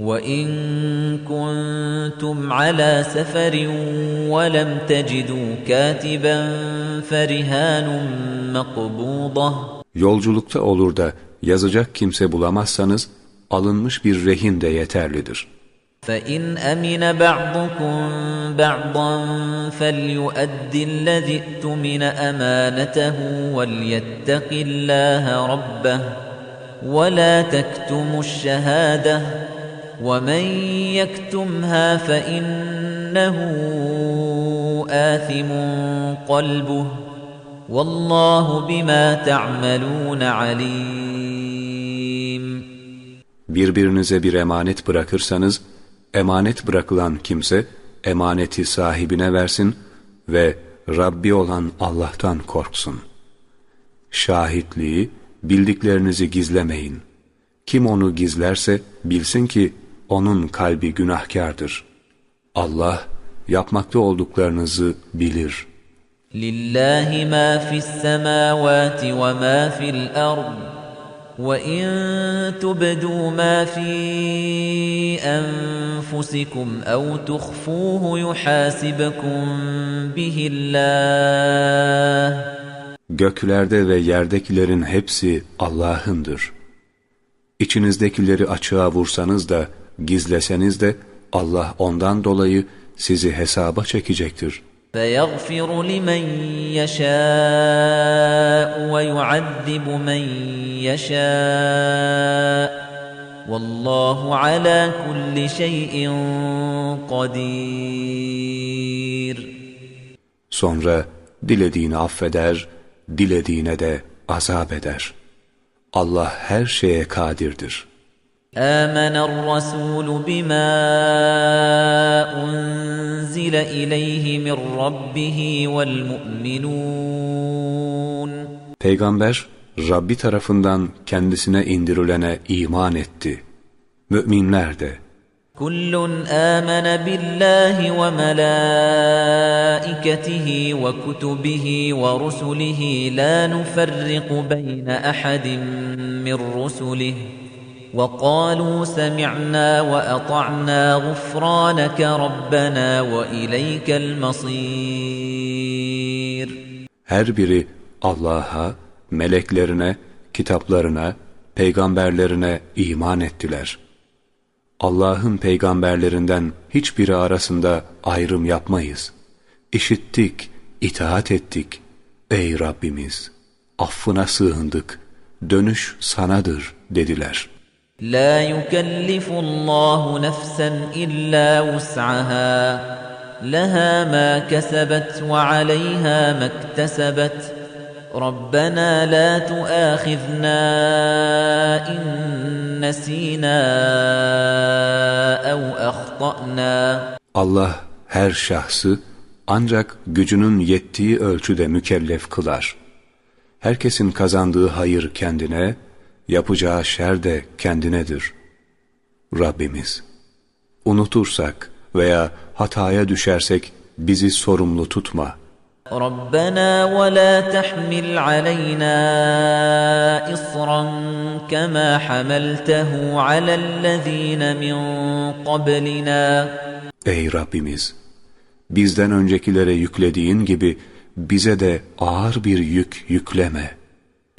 وَإِن كُنتُمْ عَلَى سَفَرٍ وَلَمْ تَجِدُوا كَاتِبًا فَرِهَانٌ مَّقْبُوضَةٌ Yolculukta olur da yazacak kimse bulamazsanız alınmış bir rehin de yeterlidir. فَإِنْ أَمِنَ بَعْضُكُمْ بَعْضًا فَلْيُؤَدِّ الَّذِي اؤْتُمِنَ أَمَانَتَهُ وَلْيَتَّقِ اللَّهَ رَبَّهُ وَلَا تَكْتُمُوا الشَّهَادَةَ وَمَن يَكْتُمْهَا فَإِنَّهُ آثِمٌ قَلْبُهُ وَاللَّهُ بِمَا تَعْمَلُونَ عَلِيمٌ Birbirinize bir emanet bırakırsanız, emanet bırakılan kimse emaneti sahibine versin ve Rabbi olan Allah'tan korksun. Şahitliği, bildiklerinizi gizlemeyin. Kim onu gizlerse bilsin ki onun kalbi günahkardır. Allah yapmakta olduklarınızı bilir. لِلَّهِ مَا فِي السَّمَاوَاتِ وَمَا فِي الْأَرْضِ وَإِن تُبْدُوا مَا فِي أَنفُسِكُمْ أَوْ تُخْفُوهُ يُحَاسِبْكُم بِهِ اللَّهُ Göklerde ve yerdekilerin hepsi Allah'ındır. İçinizdekileri açığa vursanız da, gizleseniz de Allah ondan dolayı sizi hesaba çekecektir. فَيَغْفِرُ لِمَن يَشَاءُ وَيُعَذِّبُ مَن يَشَاءُ وَاللَّهُ عَلَى كُلِّ شَيْءٍ قَدِيرٌ Sonra dilediğini affeder, dilediğine de azap eder. Allah her şeye kadirdir. آمن الرسول بما أنزل إليه من ربه والمؤمنون Peygamber, Rabbi tarafından kendisine indirilene iman etti. Müminler de. كل آمن بالله وملائكته وكتبه ورسله لا نفرق بين أحد من رسله وقالوا سمعنا وأطعنا غفرانك ربنا وإليك المصير Her biri Allah'a, meleklerine, kitaplarına, peygamberlerine iman ettiler. Allah'ın peygamberlerinden hiçbiri arasında ayrım yapmayız. İşittik, itaat ettik. Ey Rabbimiz! Affına sığındık. Dönüş sanadır dediler. لا يكلف الله نفسا إلا وسعها لها ما كسبت وعليها ما اكتسبت ربنا لا تؤاخذنا إن نسينا أو أخطأنا Allah her şahsı ancak gücünün yettiği ölçüde mükellef kılar. Herkesin kazandığı hayır kendine, yapacağı şer de kendinedir. Rabbimiz, unutursak veya hataya düşersek bizi sorumlu tutma. ربنا ولا تحمل علينا إصرا كما حملته على الذين من قبلنا Ey Rabbimiz! Bizden öncekilere yüklediğin gibi bize de ağır bir yük yükleme.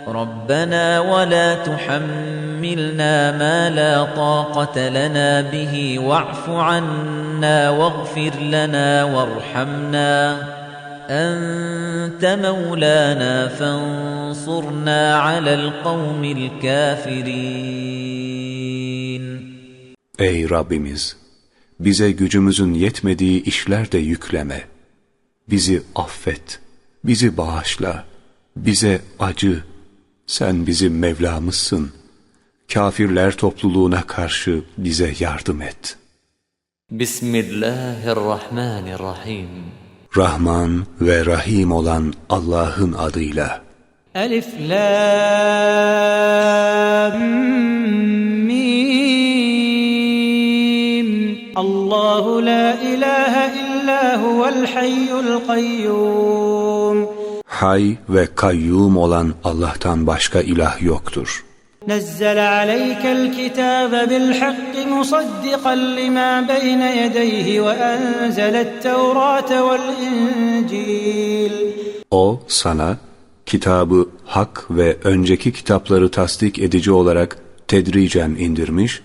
ربنا ولا تحملنا ما لا طاقة لنا به واعف عنا واغفر لنا وارحمنا أنت مولانا فانصرنا على القوم الكافرين Ey Rabbimiz! Bize gücümüzün yetmediği işler de yükleme. Bizi affet, bizi bağışla, bize acı. Sen bizim Mevlamızsın. Kafirler topluluğuna karşı bize yardım et. Bismillahirrahmanirrahim. Rahman ve Rahim olan Allah'ın adıyla. Elif Lam Mim Allahu la ilahe illa إلا هو الحي القيوم Hay ve kayyum olan Allah'tan başka ilah yoktur. نزل عليك الكتاب بالحق مصدقا لما بين يديه وأنزل التوراة والإنجيل O sana kitabı hak ve önceki kitapları tasdik edici olarak tedricen indirmiş,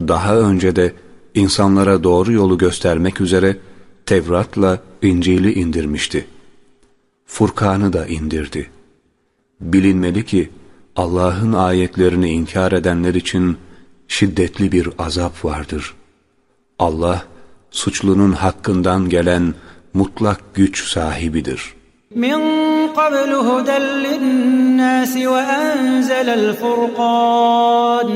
daha önce de insanlara doğru yolu göstermek üzere Tevrat'la İncil'i indirmişti. Furkan'ı da indirdi. Bilinmeli ki Allah'ın ayetlerini inkar edenler için şiddetli bir azap vardır. Allah suçlunun hakkından gelen mutlak güç sahibidir. Min qablu huden linnâsi ve enzelel furqân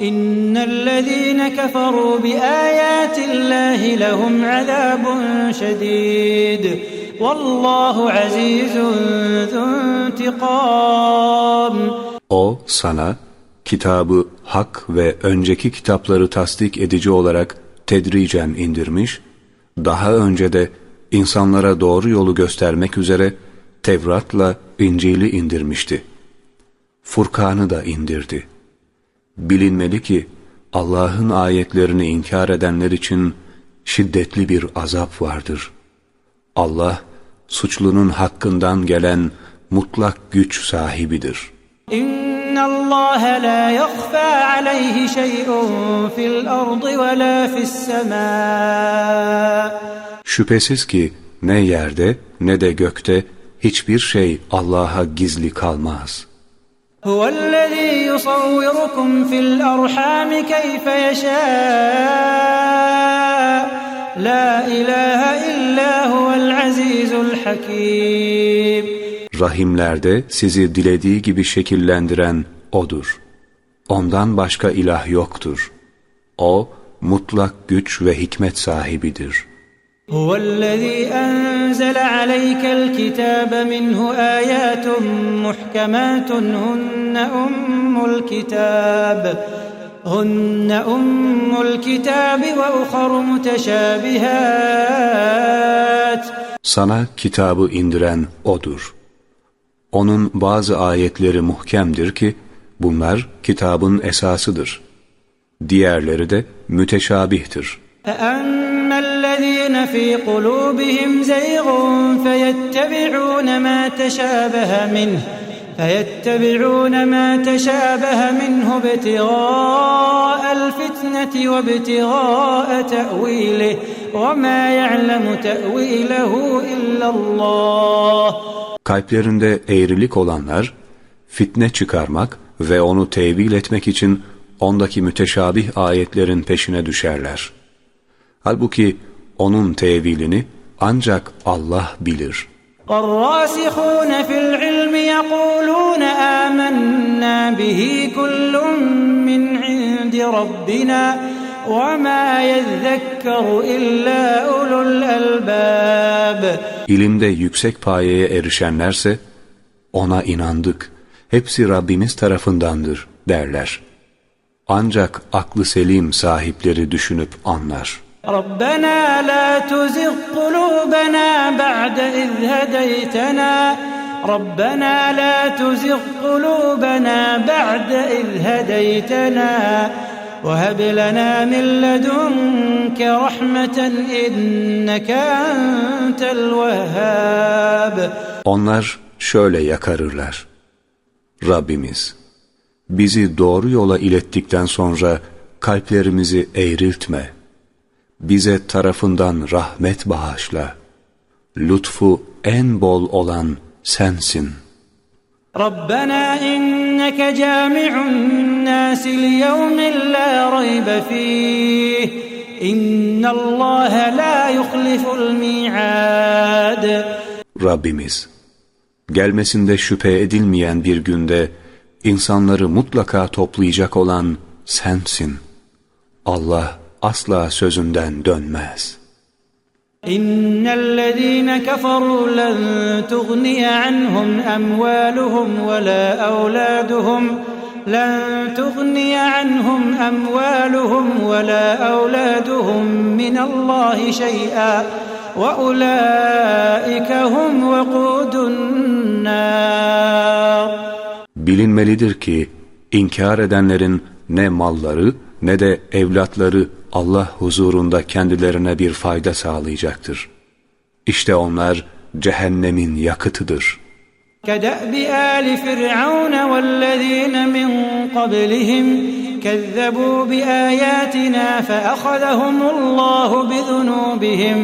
إن الذين كفروا بآيات الله لهم عذاب شديد والله عزيز ذو انتقام O sana kitabı hak ve önceki kitapları tasdik edici olarak tedricen indirmiş, daha önce de insanlara doğru yolu göstermek üzere Tevrat'la İncil'i indirmişti. Furkan'ı da indirdi. Bilinmeli ki Allah'ın ayetlerini inkar edenler için şiddetli bir azap vardır. Allah suçlunun hakkından gelen mutlak güç sahibidir. İnna Allah la yakhfa alayhi şey'un fil ardı ve la fis Şüphesiz ki ne yerde ne de gökte hiçbir şey Allah'a gizli kalmaz. Huvellezî يصوركم في الأرحام كيف يشاء لا إله إلا هو العزيز الحكيم Rahimlerde sizi dilediği gibi şekillendiren O'dur. Ondan başka ilah yoktur. O, mutlak güç ve hikmet sahibidir. هو الذي أنزل عليك الكتاب منه آيات محكمات هن أم الكتاب هن أم الكتاب وأخر متشابهات Sana kitabı indiren O'dur. Onun bazı ayetleri muhkemdir ki, bunlar kitabın esasıdır. Diğerleri de müteşabihtir. فأما الذين في قلوبهم زيغ فيتبعون ما تشابه منه فيتبعون ما تشابه منه ابتغاء الفتنة وابتغاء تأويله وما يعلم تأويله إلا الله Kalplerinde eğrilik olanlar, fitne çıkarmak ve onu tevil etmek için ondaki müteşabih ayetlerin peşine düşerler. Halbuki onun tevilini ancak Allah bilir. والراسخون في العلم يقولون آمنا به كل من عند ربنا وما يذكر إلا أولو الألباب İlimde yüksek payeye erişenlerse, ona inandık, hepsi Rabbimiz tarafındandır derler. Ancak aklı selim sahipleri düşünüp anlar. ربنا لا تزغ قلوبنا بعد إذ هديتنا ربنا لا تزغ قلوبنا بعد إذ هديتنا وهب لنا من لدنك رحمة إنك أنت الوهاب Onlar şöyle yakarırlar. Rabbimiz, bizi doğru yola ilettikten sonra kalplerimizi eğriltme. bize tarafından rahmet bağışla. Lütfu en bol olan sensin. Rabbena inneke cami'un nasi liyevmin la raybe fih. İnnallâhe la yuhliful mi'ad. Rabbimiz, gelmesinde şüphe edilmeyen bir günde insanları mutlaka toplayacak olan sensin. Allah, asla sözünden dönmez. إن الذين كفروا لن تغني عنهم أموالهم ولا أولادهم لن تغني عنهم أموالهم ولا أولادهم من الله شيئا وأولئك هم وقود النار Bilinmelidir ki inkar edenlerin ne malları ne de evlatları Allah huzurunda kendilerine bir fayda sağlayacaktır. İşte onlar cehennemin yakıtıdır. كدأب آل فرعون والذين من قبلهم كذبوا بآياتنا فأخذهم الله بذنوبهم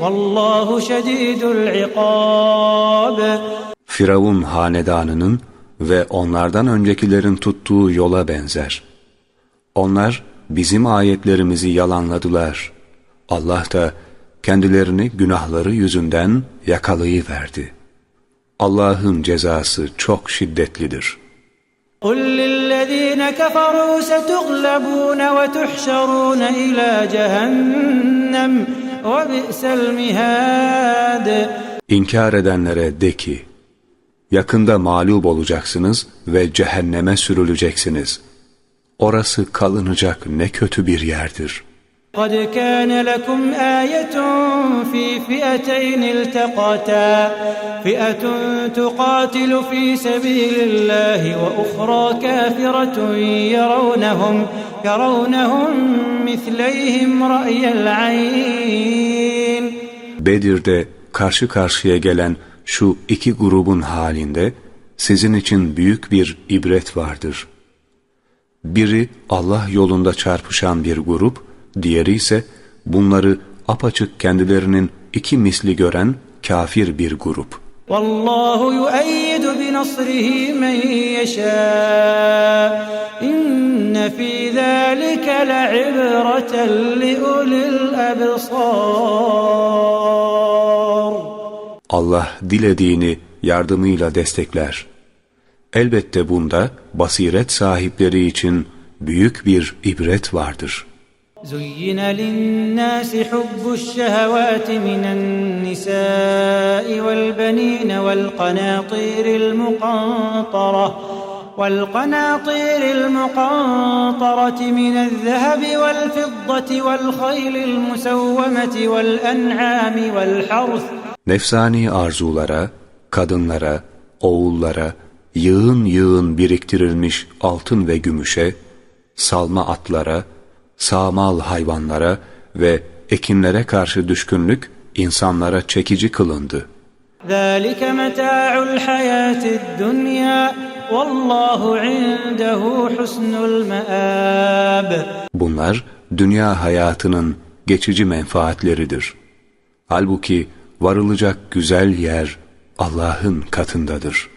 والله شديد العقاب Firavun hanedanının ve onlardan öncekilerin tuttuğu yola benzer. Onlar bizim ayetlerimizi yalanladılar. Allah da kendilerini günahları yüzünden yakalayıverdi. Allah'ın cezası çok şiddetlidir. قل للذين كفروا ستغلبون وتحشرون إلى جهنم وبئس المهاد İnkar edenlere de ki, yakında mağlup olacaksınız ve cehenneme sürüleceksiniz. Orası kalınacak ne kötü bir yerdir. قد كان لكم آية في فئتين التقتا فئة تقاتل في سبيل الله وأخرى كافرة يرونهم يرونهم مثليهم رأي العين Bedir'de karşı karşıya gelen şu iki grubun halinde sizin için büyük bir ibret vardır. Biri Allah yolunda çarpışan bir grup, diğeri ise bunları apaçık kendilerinin iki misli gören kafir bir grup. Vallahu yu'eyyidu bi nasrihi men yeşâ. İnne fî zâlike le'ibreten li ulil. Allah dilediğini yardımıyla destekler. Elbette bunda basiret sahipleri için büyük bir ibret vardır. زين للناس حب الشهوات من النساء والبنين والقناطير المقنطرة والقناطير المقنطرة من الذهب والفضة والخيل المسومة والأنعام والحرث Nefsani arzulara, kadınlara, oğullara, yığın yığın biriktirilmiş altın ve gümüşe, salma atlara, sağmal hayvanlara ve ekinlere karşı düşkünlük insanlara çekici kılındı. ذلك متاع الحياة الدنيا والله عنده حسن المآب Bunlar dünya hayatının geçici menfaatleridir. Halbuki varılacak güzel yer Allah'ın katındadır.''